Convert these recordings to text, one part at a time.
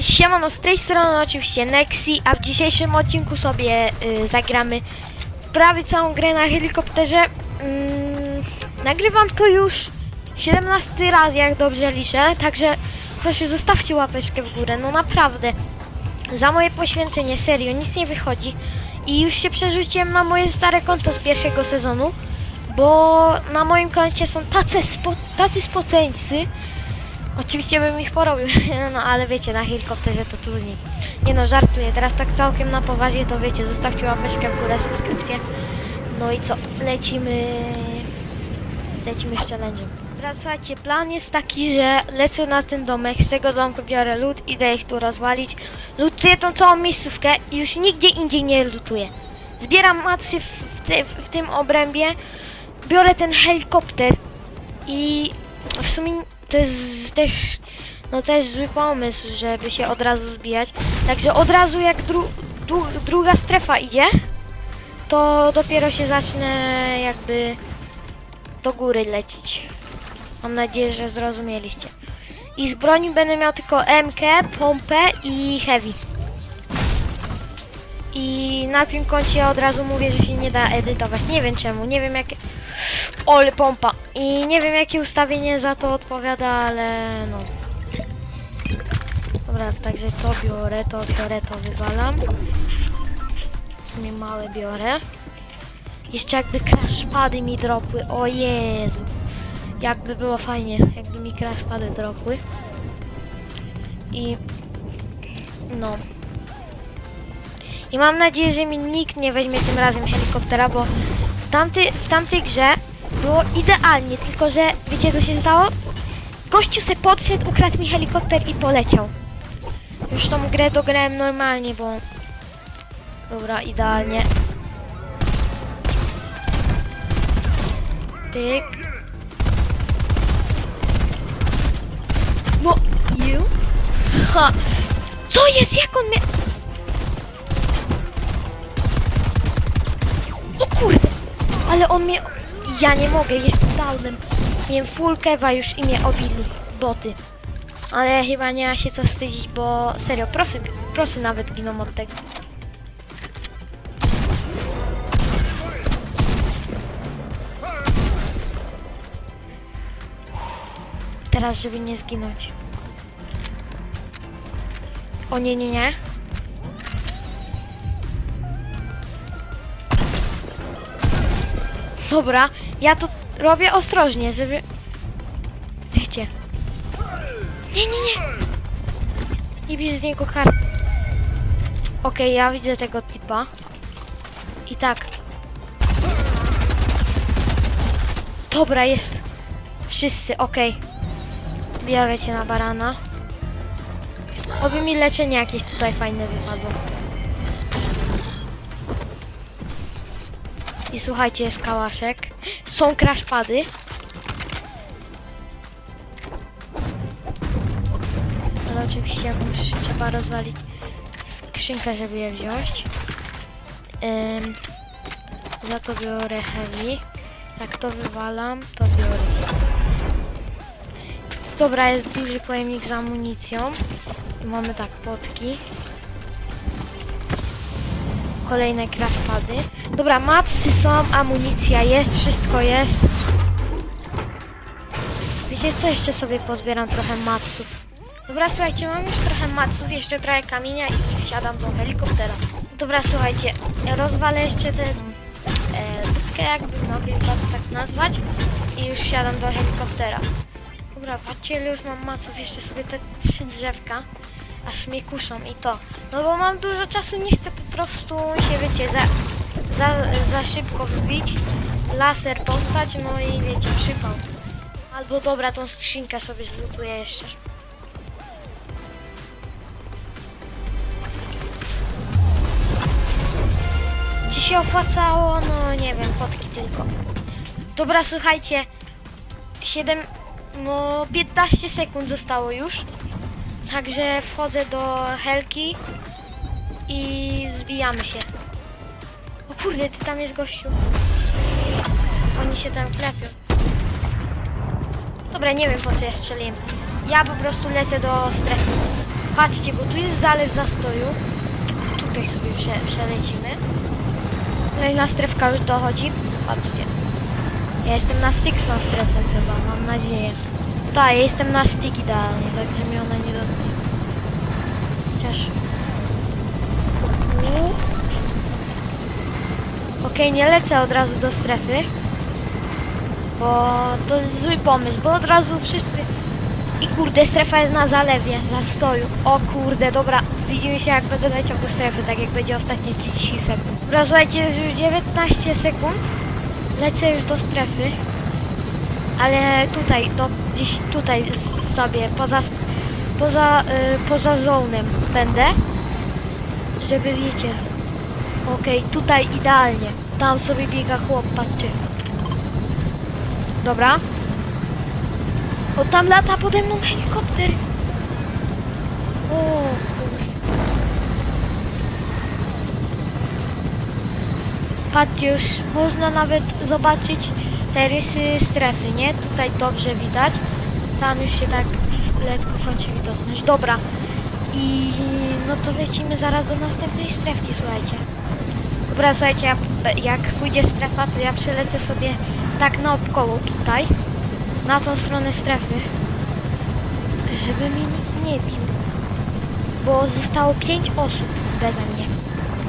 Siemano, z tej strony oczywiście Nexi, a w dzisiejszym odcinku sobie y, zagramy prawie całą grę na helikopterze. Mm, nagrywam to już 17 raz, jak dobrze liczę, także proszę zostawcie łapeczkę w górę, no naprawdę. Za moje poświęcenie, serio, nic nie wychodzi. I już się przerzuciłem na moje stare konto z pierwszego sezonu, bo na moim koncie są tacy, spo, tacy spoceńcy, Oczywiście bym ich porobił, no ale wiecie, na helikopterze to trudniej. Nie no, żartuję, teraz tak całkiem na poważnie to wiecie, zostawcie łapeczkę w górę, subskrypcję. No i co, lecimy... Lecimy z challenge'em. Teraz słuchajcie, plan jest taki, że lecę na ten domek, z tego domku biorę lód, idę ich tu rozwalić. Lutuję tą całą miejscówkę i już nigdzie indziej nie lutuję. Zbieram macy w, w, ty, w tym obrębie, biorę ten helikopter i w sumie to jest też, no też zły pomysł, żeby się od razu zbijać. Także od razu jak dru, dru, druga strefa idzie, to dopiero się zacznę jakby do góry lecieć. Mam nadzieję, że zrozumieliście. I z broni będę miał tylko MK, pompę i heavy. I na tym koncie od razu mówię, że się nie da edytować. Nie wiem czemu, nie wiem jakie... Ole pompa. I nie wiem jakie ustawienie za to odpowiada, ale no. Dobra, także to biorę, to biorę, to wywalam. W sumie małe biorę. Jeszcze jakby crashpady mi dropły. O Jezu. Jakby było fajnie, jakby mi crashpady dropły. I no. I mam nadzieję, że mi nikt nie weźmie tym razem helikoptera, bo w, tamty, w tamtej grze było idealnie, tylko że wiecie co się stało? Gościu se podszedł, ukradł mi helikopter i poleciał. Już tą grę dograłem normalnie, bo... Dobra, idealnie. Tyk. No, you? Ha! Co jest? Jak on mnie... O kurde! Ale on mnie... Ja nie mogę, jestem downem. Miałem full kewa już i mnie obili boty. Ale chyba nie ma się co wstydzić, bo serio, prosy, prosy nawet giną od tego. Teraz, żeby nie zginąć. O nie, nie, nie. Dobra, ja to robię ostrożnie, żeby... Wiecie. Nie, nie, nie. Nie bierz z niego kart. Okej, ja widzę tego typa. I tak. Dobra, jest. Wszyscy, okej. Biorę cię na barana. Oby mi leczenie jakieś tutaj fajne wypadło. I słuchajcie, jest kałaszek. Są crashpady. Ale oczywiście jakąś trzeba rozwalić skrzynkę, żeby je wziąć. Ym, za to biorę heavy. Jak to wywalam, to biorę. Dobra, jest duży pojemnik z amunicją. I mamy tak, potki. Kolejne crashpady. Dobra, matsy są, amunicja jest, wszystko jest. Wiecie co, jeszcze sobie pozbieram trochę matsów. Dobra, słuchajcie, mam już trochę matsów, jeszcze trochę kamienia i wsiadam do helikoptera. Dobra, słuchajcie, rozwalę jeszcze tę e, jakby mogli to tak nazwać i już wsiadam do helikoptera. Dobra, patrzcie już mam maców, jeszcze sobie te trzy drzewka, aż mnie kuszą i to. No bo mam dużo czasu, nie chcę prostu się, wiecie, za, za, za szybko wbić, laser postać, no i wiecie, przypał. Albo dobra, tą skrzynkę sobie zlutuję jeszcze. Czy się opłacało? No nie wiem, fotki tylko. Dobra, słuchajcie, 7, no 15 sekund zostało już. Także wchodzę do Helki i zbijamy się. O kurde, ty tam jest gościu. Oni się tam klepią. Dobra, nie wiem po co ja strzeliłem. Ja po prostu lecę do strefy. Patrzcie, bo tu jest zalew zastoju. Tutaj sobie prze, przelecimy. Kolejna strefka już dochodzi. Patrzcie. Ja jestem na styk z tą strefą chyba, mam nadzieję. Tak, ja jestem na styk idealnie, także mnie ona nie dotknie. Chociaż... Okej, nie lecę od razu do strefy. Bo to jest zły pomysł, bo od razu wszyscy... I kurde, strefa jest na zalewie, zastoju. O kurde, dobra, widzimy się jak będę leciał do strefy, tak jak będzie ostatnie 30 sekund. Dobra, jest już 19 sekund. Lecę już do strefy. Ale tutaj, do, gdzieś tutaj sobie, poza, poza, y, poza zonem będę. Żeby wiecie. Okej, tutaj idealnie. Tam sobie biega chłop, patrzcie. Dobra. O, tam lata pode mną helikopter. O, kurde. Już można nawet zobaczyć te rysy strefy, nie? Tutaj dobrze widać. Tam już się tak lekko kończy widoczność. Dobra. I no to lecimy zaraz do następnej strefki, słuchajcie. Dobra, słuchajcie, ja, jak pójdzie strefa, to ja przelecę sobie tak naokoło tutaj, na tą stronę strefy, żeby mnie nikt nie bił. Bo zostało 5 osób beze mnie.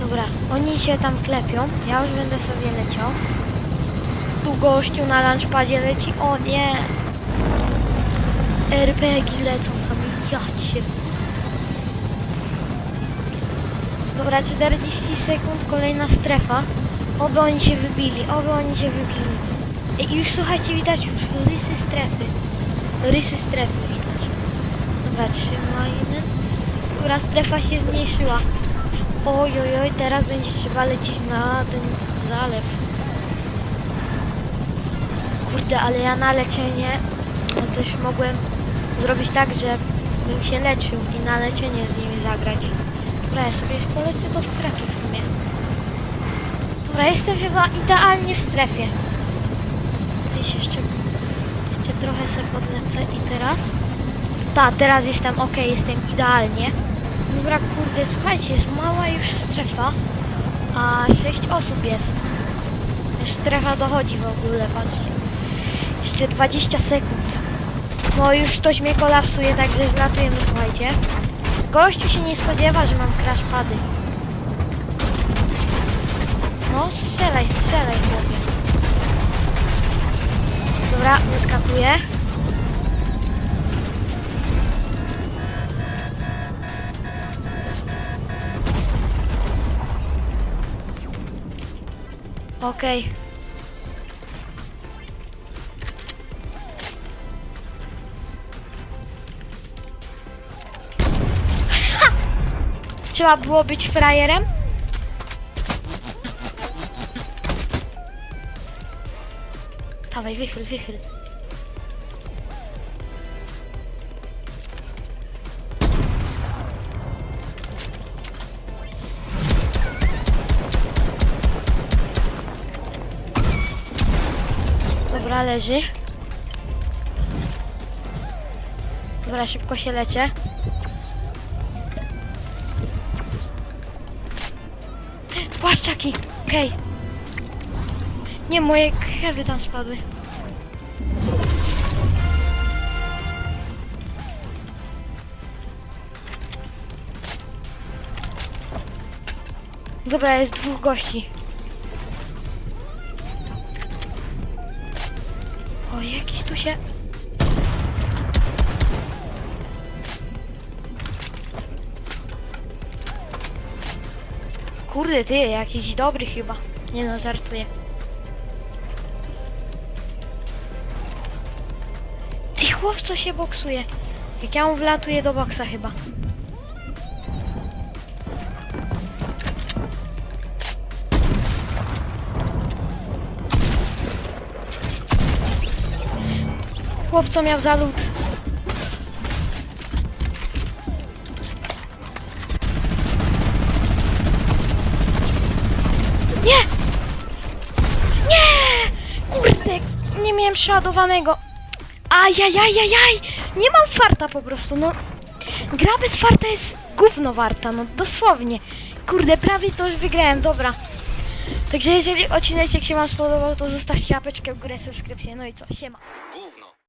Dobra, oni się tam klepią, ja już będę sobie leciał. Tu gościu na lunchpadzie leci, o nie! RPG lecą tam, ja cię. Dobra, 40 sekund, kolejna strefa. Oby oni się wybili, oby oni się wybili. I już słuchajcie, widać już rysy strefy. Rysy strefy widać. Dobra, trzymajmy. Dobra, strefa się zmniejszyła. Oj, oj, oj, teraz będzie trzeba lecieć na ten zalew. Kurde, ale ja na leczenie no też mogłem zrobić tak, że bym się leczył i na leczenie z nimi zagrać. Dobra, ja sobie polecę do strefy w sumie. Dobra, jestem chyba idealnie w strefie. Gdzieś jeszcze, jeszcze trochę sobie podlecę i teraz. Tak, teraz jestem ok, jestem idealnie. Dobra, kurde, słuchajcie, jest mała już strefa, a 6 osób jest. Strefa dochodzi w ogóle, patrzcie. Jeszcze 20 sekund. No już ktoś mnie kolapsuje, także zlatujemy, słuchajcie. Gościu się nie spodziewa, że mam crash pady. No, strzelaj, strzelaj, chłopie. Dobra, wyskakuję. Okej. Trzeba było być frajerem? Dawaj, wychyl, wychyl. Dobra, leży. Dobra, szybko się leczę. Płaszczaki! Okej. Nie, moje kewy tam spadły. Dobra, jest dwóch gości. O, jakiś tu się... Kurde, ty, jakiś dobry chyba. Nie no, żartuję. Ty chłopco się boksuje. Jak ja mu wlatuję do boksa chyba. Chłopco miał za lód. Nie! Nie! Kurde, nie miałem przeładowanego. Ajajajajaj! Nie mam farta po prostu, no. gra bez farta jest gówno warta, no dosłownie. Kurde, prawie to już wygrałem, dobra. Także jeżeli odcinek się wam spodobał, to zostawcie łapeczkę w górę, subskrypcję, no i co, siema. Gówno.